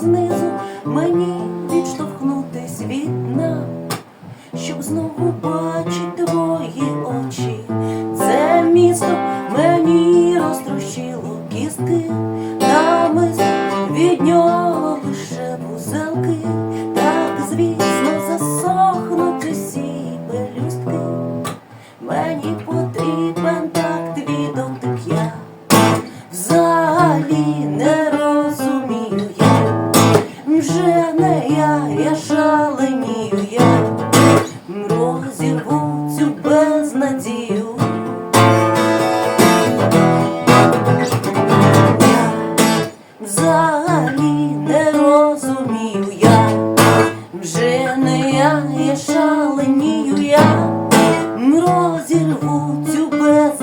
знизу мені відштовхнутись від нам, щоб знову бачити твої очі. Це місто мені розтрощило кістки, та ми від нього лише бузелки, так звісно, засохнуть усі пелюстки. Мені потрібен так твій дотик я взагалі не. Я, шаленію я, розірву цю безнадію. Я взагалі не розумію я, вже не я, я шаленію я, розірву цю безнадію.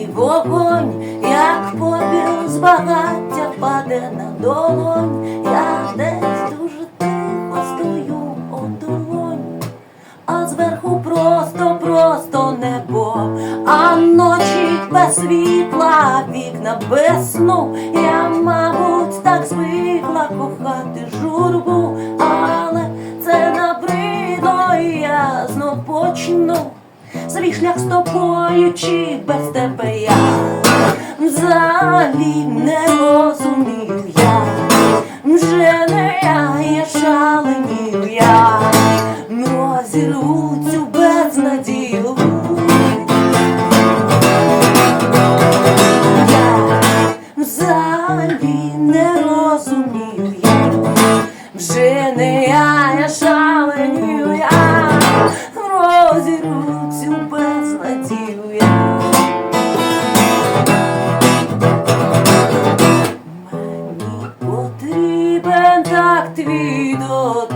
І вогонь, як попіл з багаття паде на долонь, я десь дуже тихо стою одолонь, а зверху просто, просто небо, а ночі без світла, вікна без сну. Я, мабуть, так звикла кохати журбу, але це набридло, я знов почну. Свій шлях з тобою чи без тебе взагалі не розумію я, вже не я, я. Шаленію я, розірву цю 多